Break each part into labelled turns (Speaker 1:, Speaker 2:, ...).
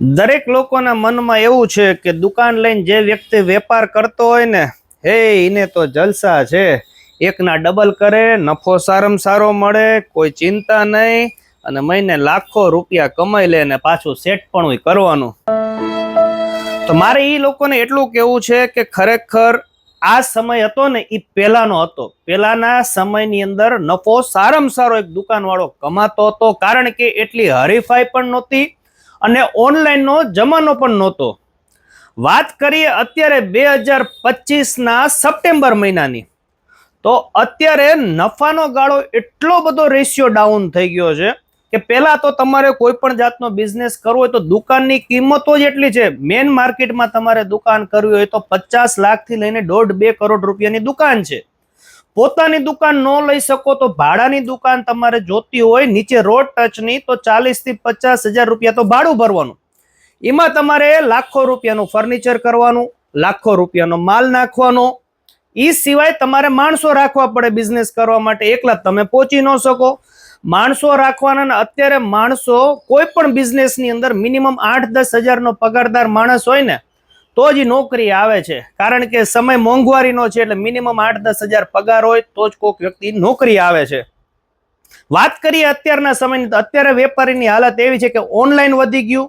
Speaker 1: દરેક લોકોના મનમાં એવું છે કે દુકાન લઈને જે વ્યક્તિ વેપાર કરતો હોય ને, હે એને તો જલસા છે. એકના ડબલ કરે, નફો સારામાં સારો મળે, કોઈ ચિંતા નહીં, અને મહિને લાખો રૂપિયા કમાઈ લે ને પાછું સેટ પણ કરવાનું. તો મારે એ લોકોને એટલું કેવું છે કે ખરેખર આ સમય હતો ને એ પહેલાનો હતો. પહેલાના સમયની અંદર નફો સારામાં સારો એક દુકાનવાળો કમાતો હતો, કારણ કે એટલી હરીફાઈ પણ નહોતી અને ઓનલાઈનનો જમાનો પણ નહોતો. વાત કરીએ અત્યારે બે હજાર પચીસના સપ્ટેમ્બર મહિનાની. તો અત્યારે નફાનો ગાળો એટલો બધો રેશિયો ડાઉન થઈ ગયો છે કે પહેલાં તો તમારે કોઈ પણ જાતનો બિઝનેસ કરવો હોય તો દુકાનની કિંમતો જ એટલી છે. મેન માર્કેટમાં તમારે દુકાન કરવી હોય તો પચાસ લાખથી લઈને દોઢ બે કરોડ રૂપિયાની દુકાન છે. પોતાની દુકાન ન લઈ શકો તો ભાડાની દુકાન તમારે જોતી હોય, નીચે રોડ ટચની તો ચાલીસથી પચાસ હજાર રૂપિયા તો ભાડું ભરવાનું. એમાં તમારે લાખો રૂપિયાનું ફર્નિચર કરવાનું, લાખો રૂપિયાનો માલ નાખવાનો. એ સિવાય તમારે માણસો રાખવા પડે બિઝનેસ કરવા માટે, એકલા તમે પહોંચી ન શકો. માણસો રાખવાના અત્યારે માણસો કોઈ પણ બિઝનેસની અંદર મિનિમમ આઠ દસ હજારનો પગારદાર માણસ હોય ને તો જ નોકરી આવે છે. કારણ કે સમય મોંઘવારીનો છે એટલે મિનિમમ આઠ દસ હજાર પગાર હોય તો જ કોઈક વ્યક્તિ નોકરી આવે છે. વાત કરીએ અત્યારના સમયની અત્યારે વેપારીની હાલત એવી છે કે ઓનલાઈન વધી ગયું.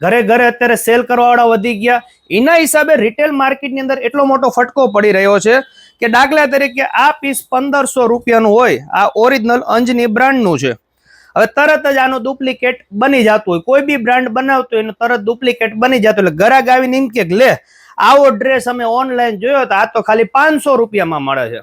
Speaker 1: ઘરે ઘરે અત્યારે સેલ કરવાવાળા વધી ગયા. એના હિસાબે રિટેલ માર્કેટની અંદર એટલો મોટો ફટકો પડી રહ્યો છે કે દાખલા તરીકે આ પીસ પંદરસો રૂપિયાનું હોય. આ ઓરિજિનલ અંજની બ્રાન્ડનું છે. હવે તરત જ આનું ડુપ્લિકેટ બની જતું હોય. કોઈ બી બ્રાન્ડ બનાવતું હોય એનું તરત ડુપ્લિકેટ બની જતું એટલે ગરાક આવીને એમ કે લે, આવો ડ્રેસ અમે ઓનલાઈન જોયો તો આ તો ખાલી પાંચસો રૂપિયામાં મળે છે.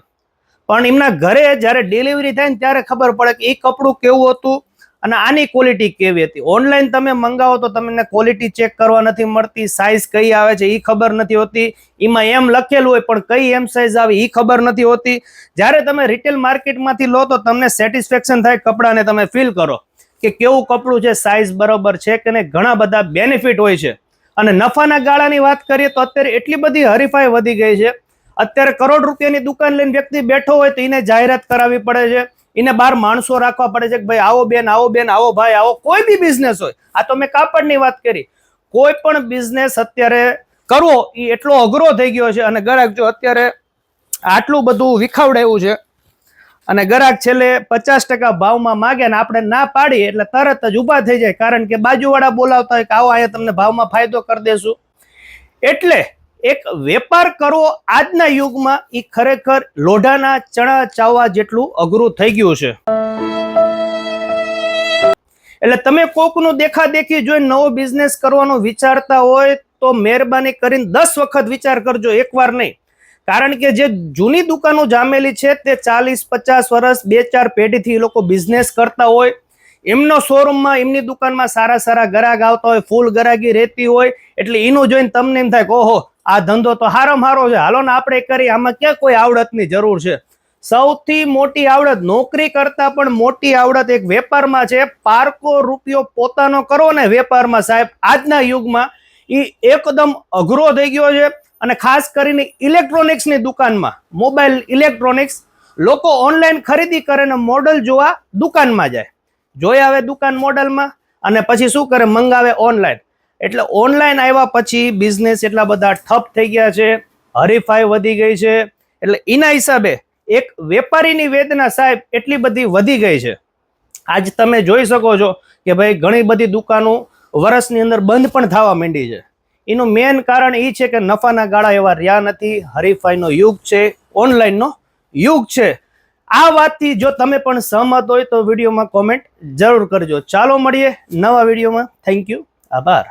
Speaker 1: પણ એમના ઘરે જ્યારે ડિલિવરી થાય ને ત્યારે ખબર પડે કે એ કપડું કેવું હતું અને આની ક્વોલિટી કેવી હતી? ઓનલાઈન તમે મંગાવો તો તમને ક્વોલિટી ચેક કરવા નથી મળતી સાઇઝ કઈ આવે છે એ ખબર નથી હોતી. એમાં એમ લખેલું હોય પણ કઈ એમ સાઇઝ આવે એ ખબર નથી હોતી. જ્યારે તમે રિટેલ માર્કેટમાંથી લો તો તમને સેટિસ્ફેક્શન થાય કપડાને તમે ફીલ કરો કે કેવું કપડું છે સાઇઝ બરોબર છે કે ઘણા બધા બેનિફિટ હોય છે. અને નફાના ગાળાની વાત કરીએ તો અત્યારે એટલી બધી હરીફાઈ વધી ગઈ છે. અત્યારે કરોડ રૂપિયાની દુકાન લઈને વ્યક્તિ બેઠો હોય તો એને જાહેરાત કરાવવી પડે છે. એને બાર માણસો રાખવા પડે છે કે ભાઈ આવો બેન આવો બેન, આવો ભાઈ, આવો કોઈ બી બિઝનેસ હોય. આ તો મેં કાપડની વાત કરી. કોઈ પણ બિઝનેસ અત્યારે કરવો એ એટલો અઘરો થઈ ગયો છે. અને ગ્રાહક જો અત્યારે આટલું બધું વિખાવડાયું છે અને ગ્રાહક છેલ્લે પચાસ ટકા ભાવમાં માગે ને આપણે ના પાડીએ એટલે તરત જ ઊભા થઈ જાય. કારણ કે બાજુવાળા બોલાવતા હોય કે આવો, અહીંયા તમને ભાવમાં ફાયદો કરી દેશું. એટલે એક વેપાર કરવો આજના યુગમાં એ ખરેખર લોઢાના ચણા ચાવવા જેટલું અઘરું થઈ ગયું છે. એટલે તમે કોકનું દેખાદેખી જોઈને નવો બિઝનેસ કરવાનો વિચારતા હોય તો મહેરબાની કરીને દસ વખત વિચાર કરજો, એકવાર નહીં. કારણ કે જે જૂની દુકાનો જામેલી છે તે ચાલીસ, પચાસ વર્ષ, બે ચાર પેઢીથી એ લોકો બિઝનેસ કરતા હોય. એમનો શોરૂમમાં એમની દુકાનમાં સારા સારા ગરાગ આવતા હોય, ફૂલ ગરાગી રહેતી હોય, એટલે એનું જોઈને તમને એમ થાય કે ઓહો આ ધંધો તો હારો હારો છે. હાલો ને આપણે કરી આમાં ક્યાં કોઈ આવડતની જરૂર છે? સૌથી મોટી આવડત નોકરી કરતા પણ મોટી આવડત એક વેપારમાં છે. પારકો રૂપિયો પોતાનો કરો ને વેપારમાં સાહેબ, આજના યુગમાં એ એકદમ અઘરો થઈ ગયો છે અને ખાસ કરીને ઇલેક્ટ્રોનિક્સની દુકાનમાં, મોબાઈલ ઇલેક્ટ્રોનિક્સ, લોકો ઓનલાઈન ખરીદી કરે ને મોડલ જોવા દુકાનમાં જાય. જોઈ આવે દુકાન મોડલમાં અને પછી શું કરે? મંગાવે ઓનલાઈન. એટલે ઓનલાઈન આવ્યા પછી બિઝનેસ એટલા બધા ઠપ થઈ ગયા છે, હરીફાઈ વધી ગઈ છે. એટલે એના હિસાબે એક વેપારીની વેદના સાહેબ એટલી બધી વધી ગઈ છે. આજ તમે જોઈ શકો છો કે ભાઈ ઘણી બધી દુકાનો વર્ષની અંદર બંધ પણ થવા માંડી છે. એનું મેન કારણ એ છે કે નફાના ગાળા એવા રહ્યા નથી. હરીફાઈનો યુગ છે ઓનલાઈનનો યુગ છે. આ વાતથી જો તમે પણ સહમત હોય તો વિડીયોમાં કોમેન્ટ જરૂર કરજો. ચાલો મળીએ નવા વિડીયોમાં. થેન્ક યુ આભાર.